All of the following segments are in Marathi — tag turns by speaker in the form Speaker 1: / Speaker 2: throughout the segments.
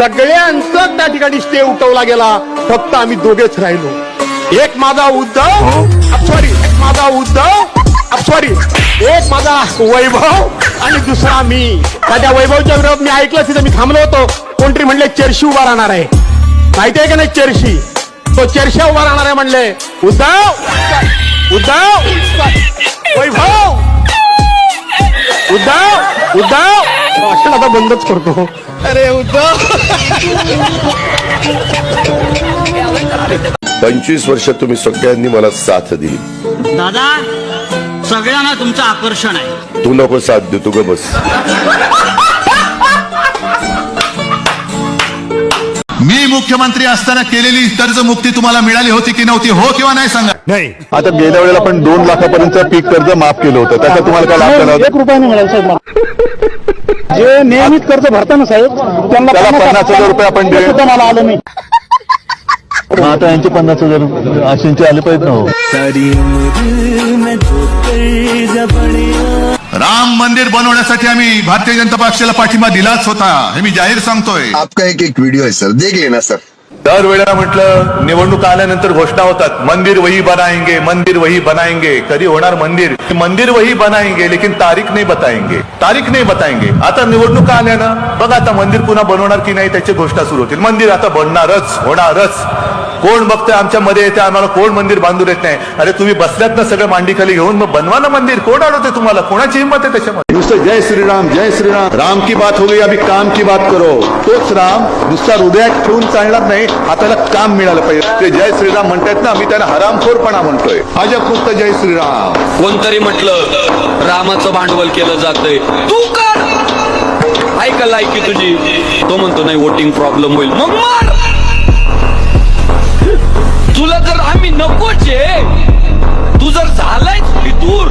Speaker 1: सगळ्यांचं त्या ठिकाणी स्टे उठवला गेला. फक्त आम्ही दोघेच राहिलो. एक माझा उद्धव सॉरी एक माझा उद्धव सॉरी एक माझा वैभव आणि दुसरा मी. त्या वैभवच्या विरोधात मी ऐकलं तिथं मी थांबलो होतो. कोणतरी म्हणले चर्शी उभा राहणार आहे. माहिती आहे का नाही चर्शी? तो चर्शा उभा राहणार आहे म्हणले उद्धव उद्धव वैभव उद्धव उद्धव भाषण आता बंदच करतो. अरे उद्धव.
Speaker 2: पंचवीस वर्ष तुम्ही सगळ्यांनी मला साथ दिली.
Speaker 3: दादा सगळ्यांना तुमचं आकर्षण आहे.
Speaker 2: तू नको साथ देऊ तू ग बस.
Speaker 4: मी मुख्यमंत्री असताना केलेली कर्जमुक्ती तुम्हाला मिळाली होती की नव्हती हो किंवा नाही सांगा.
Speaker 1: नाही.
Speaker 5: आता गेल्या वेळेला आपण दोन लाखापर्यंत पीक कर्ज माफ केलं होतं. त्याचा तुम्हाला काय लाभ झाला?
Speaker 6: एक रुपया नाही मिळाला साहेब मला. जे नियमित कर्ज भरताना साहेब त्यांना
Speaker 5: त्याला पन्नास हजार रुपये आपण
Speaker 6: सुद्धा मला आलं नाही
Speaker 5: आता यांचे पन्नास हजार आशींचे आले पाहिजेत ना हो.
Speaker 4: राम मंदिर बनवण्यासाठी आम्ही भारतीय जनता पक्षाला पाठिंबा दिलाच होता हे मी जाहीर सांगतोय.
Speaker 7: आपका एक एक वीडियो है सर देख लेना सर
Speaker 8: दर वेळेला म्हटलं निवडणूक आल्यानंतर घोषणा होतात मंदिर वही बनाएंगे मंदिर वही बनाएंगे. कधी होणार मंदिर? मंदिर वही बनाएंगे लेकिन तारीख नाही बताएंगे. तारीख नाही बताएंगे. आता निवडणुका आल्यानं बघा आता मंदिर पुन्हा बनवणार की नाही त्याची घोषणा सुरू होतील. मंदिर आता बनणारच होणारच. कोण बघतंय आमच्या मध्ये येते आम्हाला कोण मंदिर बांधून येत नाही? अरे तुम्ही बसल्यात ना सगळं मांडीखाली घेऊन मग बनवा ना मंदिर. कोण अडवते तुम्हाला? कोणाची हिंमत आहे त्याच्यामध्ये?
Speaker 5: नुसतं जय श्रीराम जय श्रीराम. राम की बात हो गई अभी काम की बात करो. तोच राम नुसता हृदयात ठेवून चालणार नाही हाताला काम मिळालं पाहिजे. ते जय श्रीराम म्हणतात ना आम्ही त्याला हरामखोरपणा म्हणतोय. अजब फक्त जय श्रीराम.
Speaker 9: कोणतरी म्हटलं रामाचं भांडवल केलं जातंय. तू कर ऐका लायकी तुझी? तो म्हणतो नाही वोटिंग प्रॉब्लेम होईल. मग मार! नकोच आहे तू जर झालाय दूर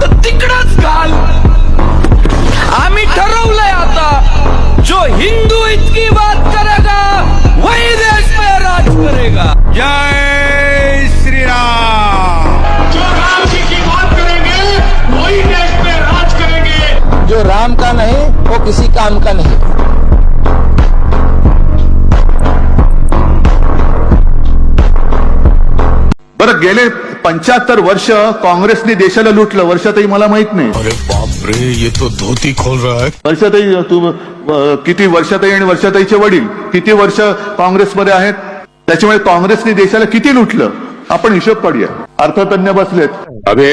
Speaker 9: तर तिकडच घाल. आम्ही ठरवलंय आता जो हिंदू इतकी बात करेगा वही देश पे राज करेगा.
Speaker 4: जय श्रीराम.
Speaker 6: जो राम का नहीं वो किसी काम का नहीं.
Speaker 4: गेले पंच्याहत्तर वर्ष काँग्रेसने देशाला लुटलं. वर्षातही मला माहीत नाही.
Speaker 10: अरे बाप रे ये तो धोती खोल रहा है.
Speaker 4: वर्षातही तू किती वर्षातही आणि वर्षाताईचे वडील किती वर्ष काँग्रेसमध्ये आहेत? त्याच्यामुळे काँग्रेसने देशाला किती लुटलं? आपण हिशोब काढूया. अर्थतज्ञ बसलेत.
Speaker 1: अबे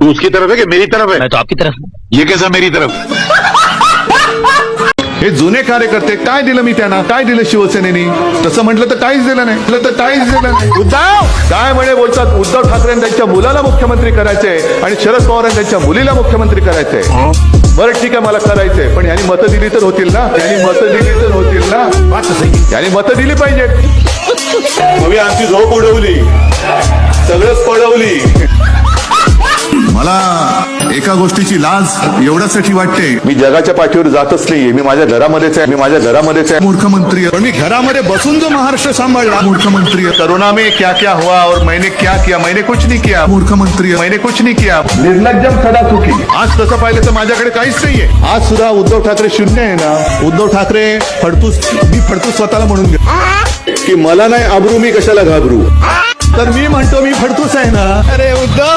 Speaker 1: तू उसकी तरफ है कि मेरी तरफ है?
Speaker 3: मैं तो आपकी तरफ
Speaker 4: ये कैसा मेरी तरफ? हे जुने कार्यकर्ते काय दिलं मी त्यांना? काय दिलं शिवसेनेनी? तसं म्हटलं तर काहीच दिलं नाही. म्हटलं तर काहीच दिलं नाही.
Speaker 1: उद्धव!
Speaker 4: काय म्हणे बोलतात? उद्धव ठाकरे त्यांच्या मुलाला मुख्यमंत्री करायचंय आणि शरद पवार त्यांच्या मुलीला मुख्यमंत्री करायचंय बरं ठीक आहे मला करायचंय पण यांनी मतं दिली तर होतील ना? यांनी मतं दिली तर होतील ना? यांनी मतं दिली पाहिजेत
Speaker 8: तुम्ही आमची झोप उडवली. सगळंच पडवली.
Speaker 4: मला एका गोष्टीची लाज एवढ्यासाठी वाटते.
Speaker 8: मी जगाच्या पाठीवर जातच नाहीये मी माझ्या घरामध्येच आहे मी माझ्या घरामध्येच आहे.
Speaker 4: मूर्खमंत्री. पण मी घरामध्ये बसून जो महाराष्ट्र सांभाळला. मूर्खमंत्री.
Speaker 8: करोना में क्या क्या हुआ और मैंने क्या किया? मैंने कुछ नहीं किया.
Speaker 4: मूर्खमंत्री.
Speaker 8: मैंने कुछ नहीं किया.
Speaker 4: निर्लज्जम सदा चुकी आज तसं पाहिलं तर माझ्याकडे काहीच नाहीये. आज सुद्धा उद्धव ठाकरे शून्य आहे ना? उद्धव ठाकरे फडतूस मी फडतूस स्वतःला म्हणून घे
Speaker 5: की मला नाही आबरू मी कशाला घाबरू?
Speaker 4: तर मी म्हणतो मी फडतूस आहे ना?
Speaker 1: अरे उद्धव.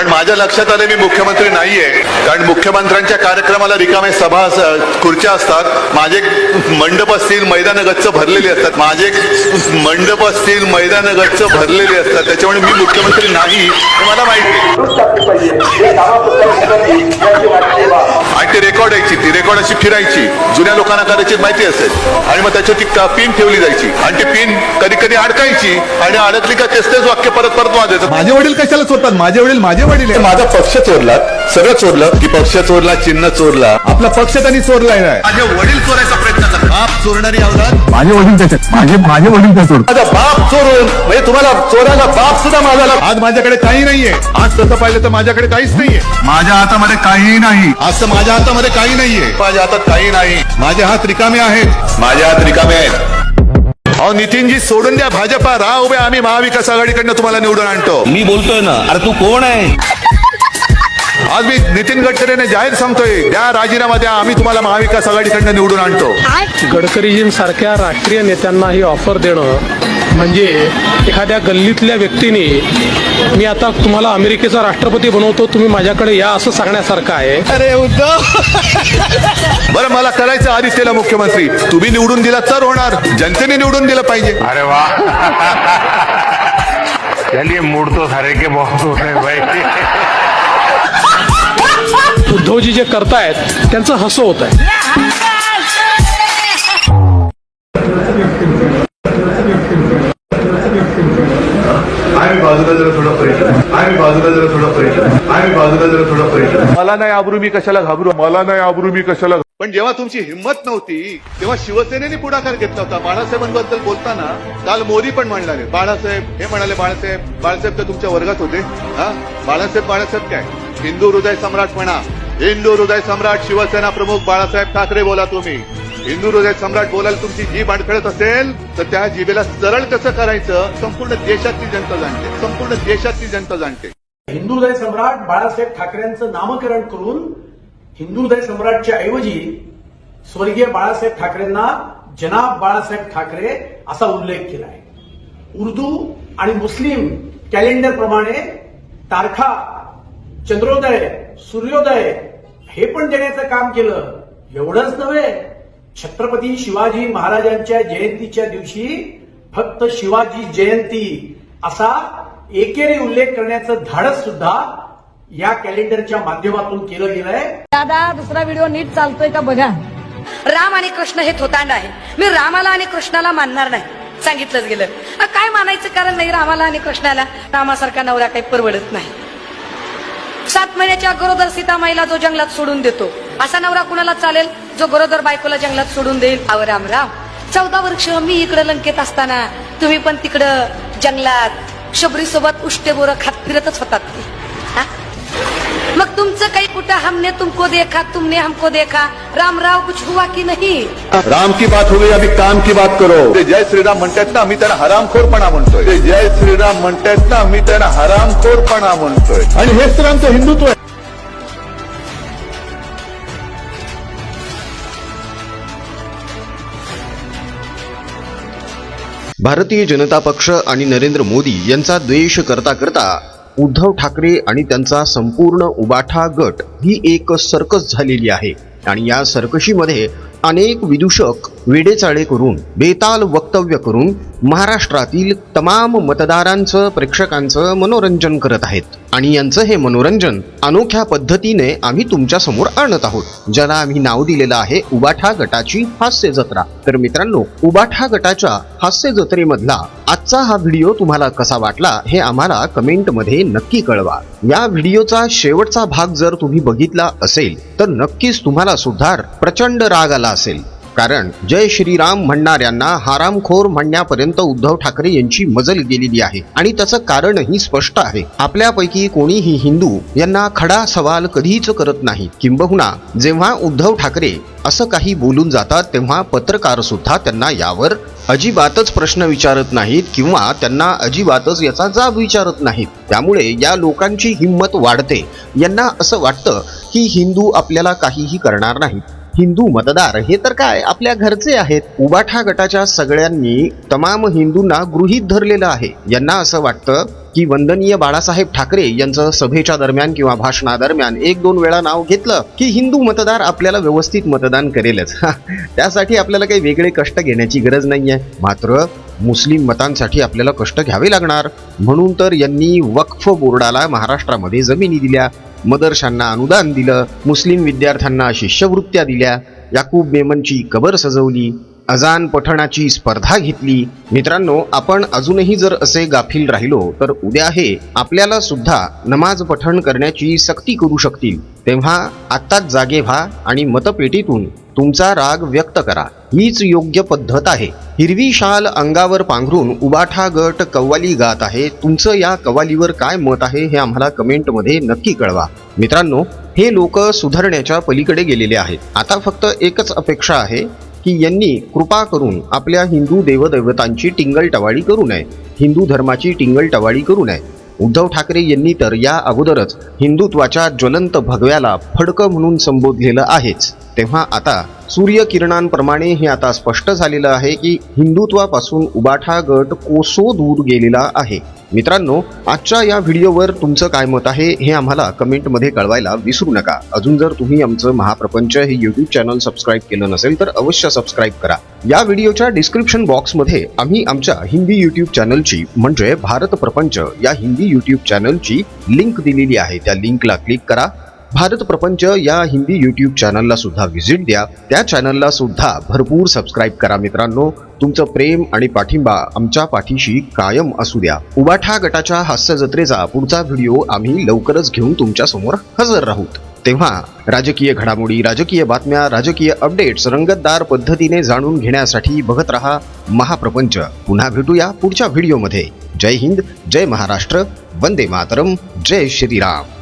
Speaker 8: पण माझ्या लक्षात आले मी मुख्यमंत्री नाहीये. कारण मुख्यमंत्र्यांच्या कार्यक्रमाला रिकामे सभा खुर्च्या असतात. माझे मंडप असतील मैदान गच्च भरलेली असतात. माझे मंडप असतील मैदान गच्च भरलेली असतात. त्याच्यामुळे मी मुख्यमंत्री नाही. हे मला माहिती आणि ती रेकॉर्ड यायची. ती रेकॉर्ड अशी फिरायची. जुन्या लोकांना कदाचित माहिती असेल. आणि मग त्याच्यावर ती पिन ठेवली जायची. आणि ती पिन कधी कधी अडकायची. आणि अडकली का तेच तेच वाक्य परत परत वाजायचं
Speaker 4: माझे वडील कशाला चोरतात माझे वडील माझे वडील आहे.
Speaker 8: माझा पक्ष चोरला. सगळं चोरलं. की पक्ष चोरला चिन्ह चोरला.
Speaker 4: आपला पक्ष त्यांनी चोरलाय नाही
Speaker 8: माझे वडील चोरायचा प्रयत्न करतात.
Speaker 4: बाप चोरणारी अवलाद
Speaker 5: माझे वडील त्याच्यात माझे माझे वडील त्या सोड
Speaker 8: माझा बाप चोरून म्हणजे तुम्हाला चोरायला बाप सुद्धा माझा.
Speaker 4: आज माझ्याकडे काही नाहीये. आज तसं पाहिलं तर माझ्याकडे काहीच नाहीये. माझ्या हातामध्ये काहीही नाही. आज तर माझ्या हातामध्ये काही नाहीये.
Speaker 8: माझ्या हातात काही नाही.
Speaker 4: माझे हात रिकामे आहेत.
Speaker 8: माझ्या हात रिकामे आहेत. अहो नितीनजी सोडून द्या भाजपा. राह उभे आम्ही महाविकास आघाडीकडनं तुम्हाला निवडून आणतो.
Speaker 9: मी बोलतोय ना. अरे तू कोण आहे?
Speaker 4: आज मी नितीन गडकरीने जाहीर सांगतोय द्या राजीनामा द्या आम्ही तुम्हाला महाविकास आघाडीकडनं निवडून आणतो.
Speaker 6: गडकरीजींसारख्या राष्ट्रीय नेत्यांना ही ऑफर देणं म्हणजे एखाद्या गल्लीतल्या व्यक्तीने मी आता तुम्हाला अमेरिकेचा राष्ट्रपती बनवतो तुम्ही माझ्याकडे या असं सांगण्यासारखं आहे.
Speaker 1: अरे उद्धव!
Speaker 4: बरं मला करायचं आदित्यला मुख्यमंत्री. तुम्ही निवडून दिला तर होणार. जनतेने निवडून दिलं पाहिजे.
Speaker 10: अरे वाह चलिए मूड तो सारे के बहुत हो रहे हैं भाई.
Speaker 6: उद्धवजी जे करतायत त्यांचं हसं होत आहे
Speaker 8: आम्ही बाजूला जरा थोडा परिचय आम्ही बाजूला जरा थोडा परिचय आम्ही बाजूला जरा थोडा परिचय
Speaker 4: मला नाही आबरू मी कशाला घाबरू? मला नाही आबरू मी कशाला पण जेव्हा तुमची हिंमत नव्हती तेव्हा शिवसेनेने पुढाकार घेतला होता. बाळासाहेबांबद्दल बोलताना काल मोदी पण म्हणणारे बाळासाहेब हे म्हणाले बाळासाहेब बाळासाहेब तर तुमच्या वर्गात होते. हा? बाळासाहेब बाळासाहेब काय? हिंदू हृदय सम्राट म्हणा. हिंदू हृदय सम्राट शिवसेना प्रमुख बाळासाहेब ठाकरे बोला तुम्ही. हिंदू हृदय सम्राट बोलायला तुमची जीभ अडखळत असेल तर त्या जिभेला सरळ कसं करायचं संपूर्ण देशातली जनता जाणते. संपूर्ण देशातली जनता जाणते.
Speaker 6: हिंदू हृदय सम्राट बाळासाहेब ठाकरेंचं नामकरण करून हिंदू हृदय सम्राटच्या ऐवजी स्वर्गीय बाळासाहेब ठाकरेंना जनाब बाळासाहेब ठाकरे असा उल्लेख केला आहे. उर्दू आणि मुस्लिम कॅलेंडर प्रमाणे तारखा चंद्रोदय सूर्योदय हे पण देण्याचं काम केलं. एवढंच नव्हे छत्रपती शिवाजी महाराजांच्या जयंतीच्या दिवशी फक्त शिवाजी जयंती असा एकेरी उल्लेख करण्याचं धाडस सुद्धा या कॅलेंडरच्या माध्यमातून केलं गेलंय.
Speaker 11: दादा दुसरा व्हिडिओ नीट चालतोय का बघा. राम आणि कृष्ण हे थोतांड आहे. मी रामाला आणि कृष्णाला मानणार नाही सांगितलंच गेलं. अ, काय मानायचं कारण नाही रामाला आणि कृष्णाला? रामासारखा नवरा काही परवडत नाही. सात महिन्याच्या गरोदर सीतामाईला जो जंगलात सोडून देतो असा नवरा कुणाला चालेल? जो गरोदर बायकोला जंगलात सोडून देईल. अव राम राम. चौदा वर्ष मी इकडे लंकेत असताना तुम्ही पण तिकडं जंगलात शबरी सोबत उष्टे बोरं खात फिरतच होतात ते. हा? मग तुमचं काही कुठं हमने तुमको देखा तुमने हमको देखा? राम राव कुछ हुआ की नहीं?
Speaker 5: राम की बात हो गई अभी काम की बात करो। ते जय श्रीराम म्हणतात ना मी त्यांना हरामखोरपणा म्हणतोय. ते जय श्रीराम म्हणतात ना मी त्यांना हरामखोरपणा म्हणतोय. आणि हेच तर आमचं हिंदुत्व आहे.
Speaker 12: भारतीय जनता पक्ष आणि नरेंद्र मोदी यांचा द्वेष करता करता उद्धव ठाकरे आणि त्यांचा संपूर्ण उबाठा गट ही एक सर्कस झालेली आहे. आणि या सर्कशीमध्ये अनेक विदूषक वेडेचाळे करून बेताल वक्तव्य करून महाराष्ट्रातील तमाम मतदारांचं प्रेक्षकांचं मनोरंजन करत आहेत. आणि यांचं हे मनोरंजन अनोख्या पद्धतीने आम्ही तुमच्यासमोर आणत आहोत. ज्याला आम्ही नाव दिलेलं आहे उबाठा गटाची हास्य जत्रा. तर मित्रांनो उबाठा गटाच्या हास्य जत्रेमधला आजचा हा व्हिडिओ तुम्हाला कसा वाटला हे आम्हाला कमेंटमध्ये नक्की कळवा. या व्हिडिओचा शेवटचा भाग जर तुम्ही बघितला असेल तर नक्कीच तुम्हाला सुद्धा प्रचंड राग आला असेल. कारण जय श्रीराम म्हणणाऱ्यांना हारामखोर म्हणण्यापर्यंत उद्धव ठाकरे यांची मजल गेलेली आहे. आणि त्याचं कारणही स्पष्ट आहे. आपल्यापैकी कोणीही हिंदू यांना खडा सवाल कधीच करत नाही. किंबहुना जेव्हा उद्धव ठाकरे असं काही बोलून जातात तेव्हा पत्रकार सुद्धा त्यांना यावर अजिबातच प्रश्न विचारत नाहीत किंवा त्यांना अजिबातच याचा जाब विचारत नाहीत. त्यामुळे या लोकांची हिंमत वाढते. यांना असं वाटतं की हिंदू आपल्याला काहीही करणार नाहीत. हिंदू मतदार हे तर काय? आपल्या घरचे आहेत. उबाठा गटाच्या सगळ्यांनी तमाम हिंदूंना गृहीत धरलेलं आहे. यांना असं वाटतं की वंदनीय बाळासाहेब ठाकरे यांचं सभेच्या दरम्यान किंवा भाषणादरम्यान एक दोन वेळा नाव घेतलं की हिंदू मतदार आपल्याला व्यवस्थित मतदान करेलच. त्यासाठी आपल्याला काही वेगळे कष्ट घेण्याची गरज नाहीये. मात्र मुस्लिम मतांसाठी आपल्याला कष्ट घ्यावे लागणार. म्हणून तर यांनी वक्फ बोर्डाला महाराष्ट्रामध्ये जमिनी दिल्या. मदरशांना अनुदान दिलं मुस्लिम विद्यार्थ्यांना शिष्यवृत्त्या दिल्या याकूब मेमनची कबर सजवली अजान पठणाची स्पर्धा घेतली. मित्रांनो आपण अजूनही जर असे गाफील राहिलो तर उद्या हे आपल्याला सुद्धा नमाज पठण करण्याची सक्ती करू शकतील. तेव्हा आत्ताच जागे व्हा आणि मतपेटीतून तुमचा राग व्यक्त करा. हीच योग्य पद्धत आहे. हिरवी शाल अंगावर पांघरून उबाठा गट कव्वाली गात आहे. तुमचं या कव्वालीवर काय मत आहे हे आम्हाला कमेंटमध्ये नक्की कळवा. मित्रांनो हे लोक सुधारण्याच्या पलीकडे गेलेले आहेत. आता फक्त एकच अपेक्षा आहे की यांनी कृपा करून आपल्या हिंदू देवदैवतांची टिंगल टवाळी करू नये. हिंदू धर्माची टिंगल टवाळी करू नये. उद्धव ठाकरे यांनी तर या अगोदरच हिंदुत्वाच्या ज्वलंत भगव्याला फडकं म्हणून संबोधलेलं आहेच. तेव्हा आता सूर्यकिरणांप्रमाणे हे आता स्पष्ट झालेलं आहे की हिंदुत्वापासून उबाठा गट कोसो दूर गेलेला आहे. मित्रांनो आजच्या या व्हिडिओवर तुमचं काय मत आहे हे आम्हाला कमेंटमध्ये कळवायला विसरू नका. अजून जर तुम्ही आमचं महाप्रपंच हे यूट्यूब चॅनल सबस्क्राईब केलं नसेल तर अवश्य सबस्क्राईब करा. या व्हिडिओच्या डिस्क्रिप्शन बॉक्समध्ये आम्ही आमच्या हिंदी यूट्यूब चॅनलची म्हणजे भारत प्रपंच या हिंदी यूट्यूब चॅनलची लिंक दिलेली आहे. त्या लिंकला क्लिक करा. भारत प्रपंच या हिंदी यूट्यूब चॅनलला सुद्धा व्हिजिट द्या. त्या चॅनलला सुद्धा भरपूर सबस्क्राईब करा मित्रांनो. तुमचं प्रेम आणि पाठिंबा आमच्या पाठीशी कायम असू द्या. उबाठा गटाच्या हास्य जत्रेचा पुढचा व्हिडिओ आम्ही लवकरच घेऊन तुमच्यासमोर हजर राहूत. तेव्हा राजकीय घडामोडी राजकीय बातम्या राजकीय अपडेट्स रंगतदार पद्धतीने जाणून घेण्यासाठी बघत रहा महाप्रपंच. पुन्हा भेटूया पुढच्या व्हिडिओमध्ये. जय हिंद जय महाराष्ट्र वंदे मातरम जय श्रीराम.